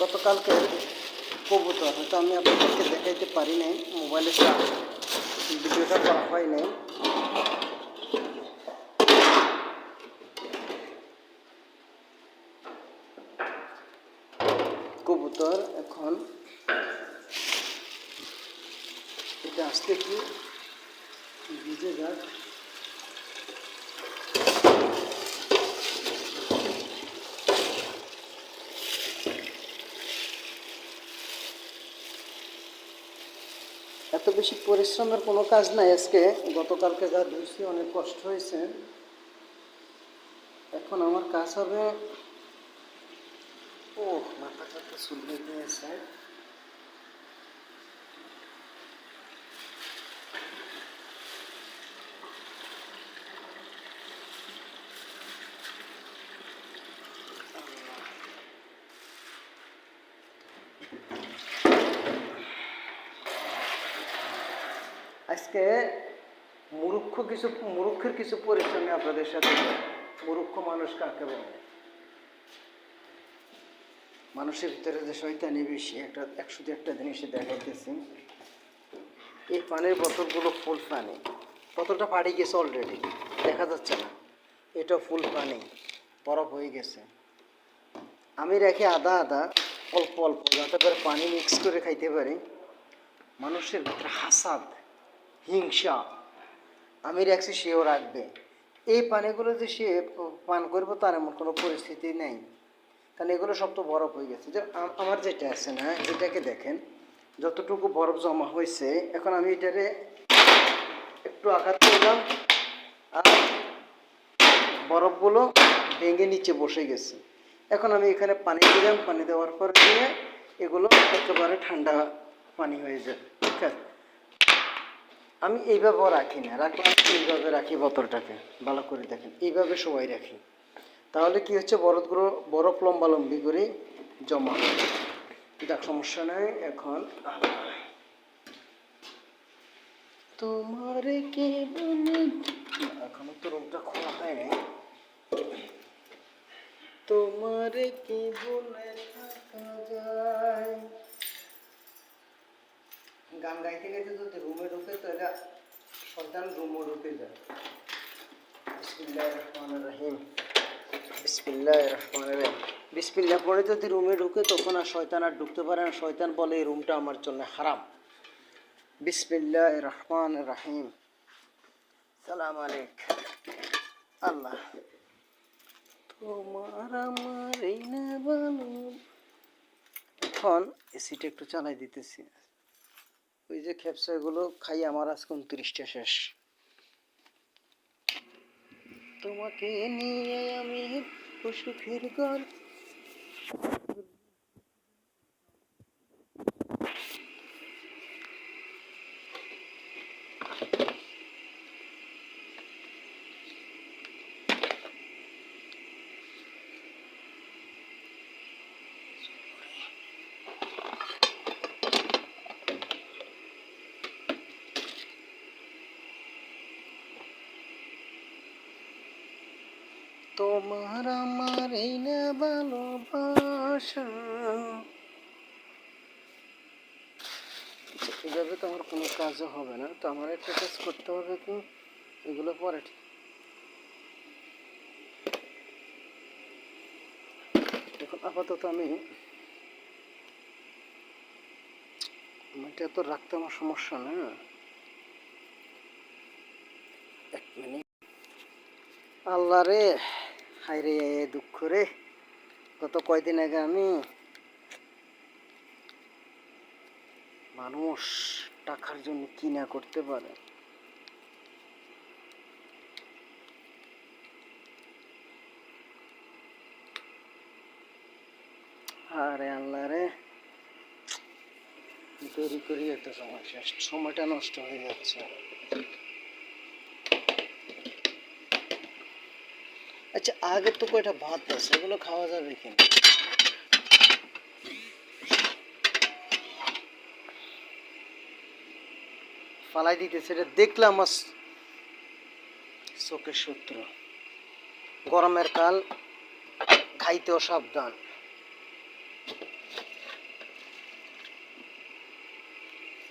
গতকালকে কবুতর, হয়তো আমি আপনাদেরকে দেখাইতে পারি নাই, মোবাইলে ভিডিওটা করা হয় নাই। কবুতর এখন, এটা আসতে কি? ভিজে যাক। এত বেশি পরিশ্রমের কোনো কাজ নাই আজকে। গতকালকে যা ধুইছি অনেক কষ্ট হয়েছে। এখন আমার কাজ হবে ও মাথা টাথা শুনে দিয়েছে আজকে মুরুক্ষ কিছু মুরুক্ষের কিছু পরিশ্রমী আপনাদের সাথে মুরুক্ষ মানুষ কাকে বলে? মানুষের ভিতরে যে শয়তানি বেশি, একটা একশো একটা জিনিসে দেখাইতেছি। এই পানির বোতলগুলো ফুল পানি। বোতলটা পাড়ি গেছে অলরেডি দেখা যাচ্ছে না। এটা ফুল পানি, বরফ হয়ে গেছে। আমি রাখি আদা আদা, অল্প অল্প, যাতে করে পানি মিক্স করে খাইতে পারি। মানুষের ভিতরে হাসাদ। হিংসা। আমি রাখছি সেও রাখবে। এই পানিগুলো যে সে পান করব, তার এমন কোনো পরিস্থিতি নেই। কারণ এগুলো সব তো বরফ হয়ে গেছে। যে আমার যেটা আছে না, এটাকে দেখেন, যতটুকু বরফ জমা হয়েছে, এখন আমি এটারে একটু আঘাত করলাম, আর বরফগুলো ভেঙে নিচে বসে গেছে। এখন আমি এখানে পানি দিলাম, পানি দেওয়ার পর দিয়ে এগুলো একেবারে ঠান্ডা পানি হয়ে যাবে। ঠিক আছে? আমি এইভাবেও রাখি না রাখলাম এইভাবে রাখি বোতলটাকে, ভালো করে দেখেন, এইভাবে সবাই রাখি। তাহলে কি হচ্ছে বরফগুলো বরফ লম্বালম্বি করে জমা হয়। সমস্যা নেই, এখন তোমার কে এখনও তো রোগটা খোলা হয়নি। তোমার কি বলে থাকা যায়? গান গাইতে গাইতে যদি রুমে ঢুকে তাহলে সন্তান রুমও ঢুকে যায়। বিসমিল্লাহ রহমান রহিম বিসমিল্লাহ রহমান রহিম বিসমিল্লাহ পরে যদি রুমে ঢুকে তখন আর শয়তান আর ঢুকতে পারে না। শয়তান বলে, এই রুমটা আমার জন্য হারাম। বিসমিল্লাহ রহমান রহিম সালাম আলাইক আল্লাহ। তোমার আমার এই না এখন এসিটা একটু চালাই দিতেছি। ওই যে খেপসা গুলো খাই আমার আজকে উনত্রিশটা শেষ। তোমাকে নিয়ে আমি সুখের ঘর তোমার আমার এই না ভালোবাসা। এভাবে তো আমার কোনো কাজও হবে না, তো আমার একটা কাজ করতে হবে কি এগুলো পরে ঠিক। এখন আপাতত আমি এটা তো রাখতে আমার সমস্যা না। এক মিনিট। আল্লাহ রে। হাই রে দুঃখ রে। গত কয়দিন আগে আমি মানুষ টাকার জন্য কি না করতে পারে। আরে আল্লাহ রে। দেরি করি একটা সময় শেষ। সময়টা নষ্ট হয়ে যাচ্ছে। আচ্ছা আগের তো কয়টা ভাত আছে এগুলো খাওয়া যাবে কি ফালাই দিতেছে, এটা দেখলাম আমার চোখের সূত্র। গরমের কাল খাইতে অসাবধান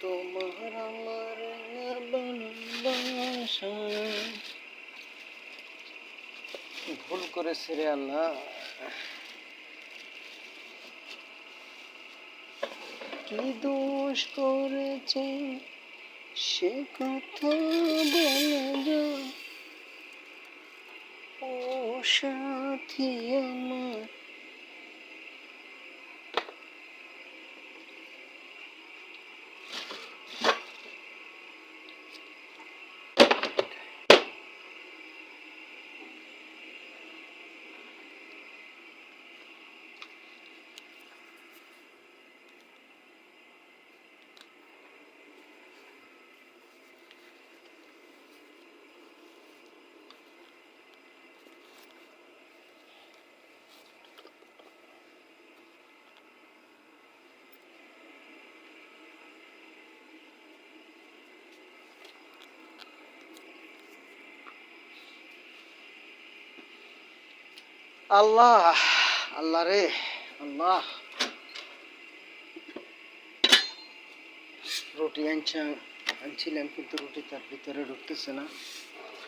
তোমার আমার ভুল করে রে আল্লাহ। কি দোষ করেছে সে কথা বলে ও সাথী আমার আল্লাহ আল্লাহ রে, আল্লাহ। রুটি আনছে, আনছিলাম কিন্তু রুটি তার ভিতরে ঢুকতেছে না।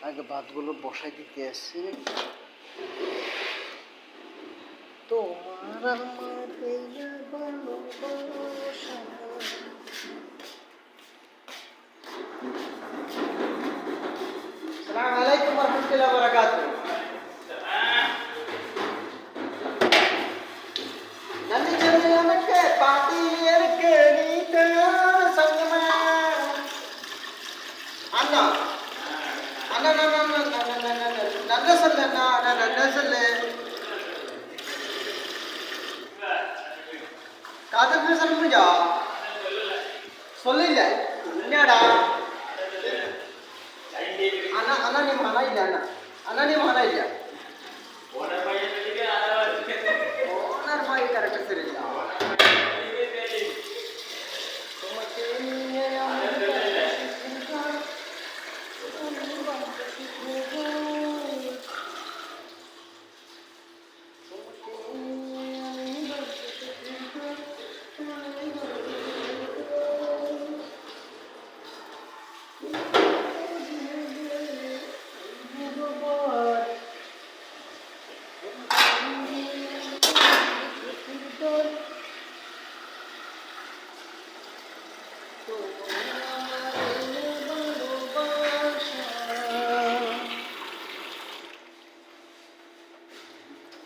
আগে ভাতগুলো বসাই দিতে আসছে। তোমার আলাইকুম রাহমাতুল্লাহি বারাকাতুহু। அண்ணா. அண்ணா நல்ல சொல்லு அண்ணா. அண்ணா நல்ல சொல்லு. காதல் முடிஞ்சா என்னடா? அண்ணா அண்ணா நீ மன இல்ல அண்ணா? அண்ணா நீ மன இல்லையா?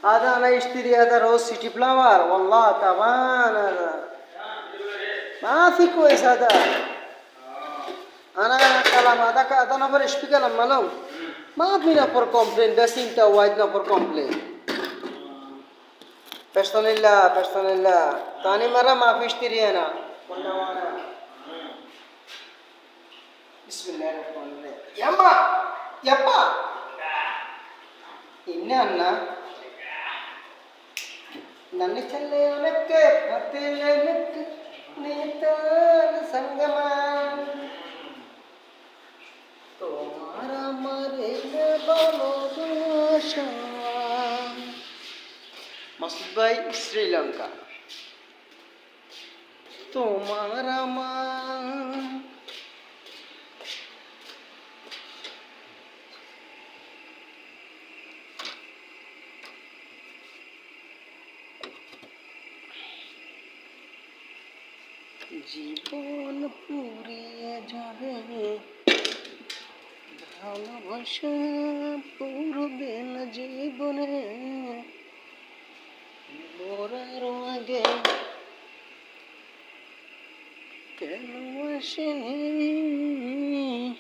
هذا انا اشتري هذا روز سيتي فلاور والله تعبان هذا ما في كويس هذا انا كلام هذا هذا نفر ايش بكلام معلوم ما في نفر كومبلين بس انت وايد نفر كومبلين فشتن الله فشتن الله ثاني مرة ما في اشتري انا بسم الله الرحمن الرحيم يما يبا إني أنا ನನ್ನ ಚಲ್ಲೆಯನಕ್ಕೆ ಪತಿಲನಕ್ಕೆ ನೀತಾನ ಸಂಗಮ তোমার আমার ভালোবাসা মাসুদ ভাই শ্রীলঙ্কা তোমার আমার জীবন পুরিয়ে যাবে। ভালোবাসা পুরবে জীবনে মরার আগে কেন আসেনি?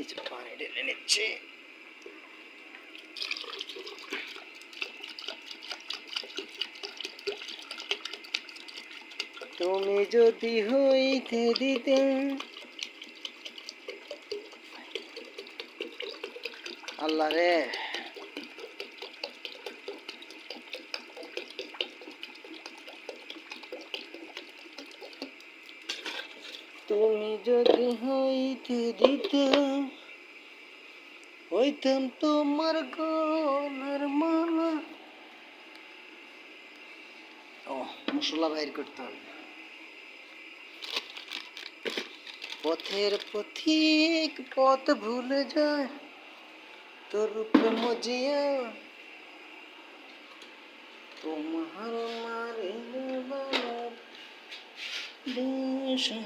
কিছু পানি ঢেলে নিচ্ছি তুমি যদি হইতে দিতে আল্লাহ রে। তুমি যদি হইতে দিতে, হইতাম তোমার গলার মালা। ও, মশলা বাইর করতে হবে। পথের পথিক পথ ভুলে যায়, তোর রূপে মজিয়া তোমার মারে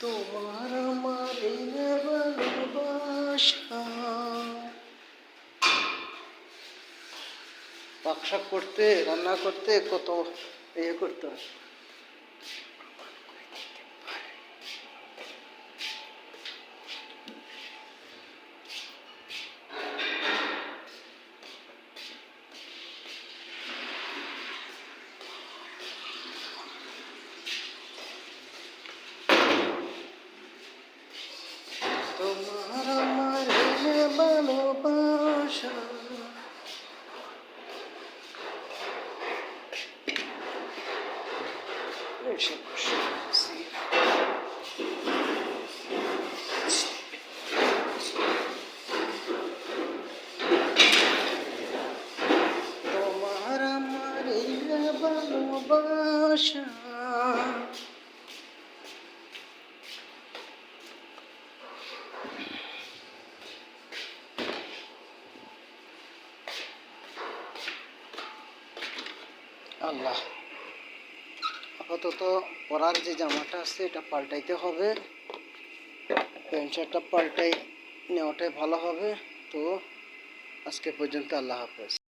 তোমার মারে ভালোবাসা। পাকশাক করতে রান্না করতে কত ইয়ে করতে হয় তোমার আমার ভালোবাসা এসে বসে আছি। তোমার আমার ভালোবাসা আল্লাহ আপাতত পরার যে জামাটা আছে, এটা পাল্টাইতে হবে। প্যান্ট শার্টটা পাল্টাই নেওয়াটাই ভালো হবে। তো আজকে পর্যন্ত আল্লাহ হাফেজ।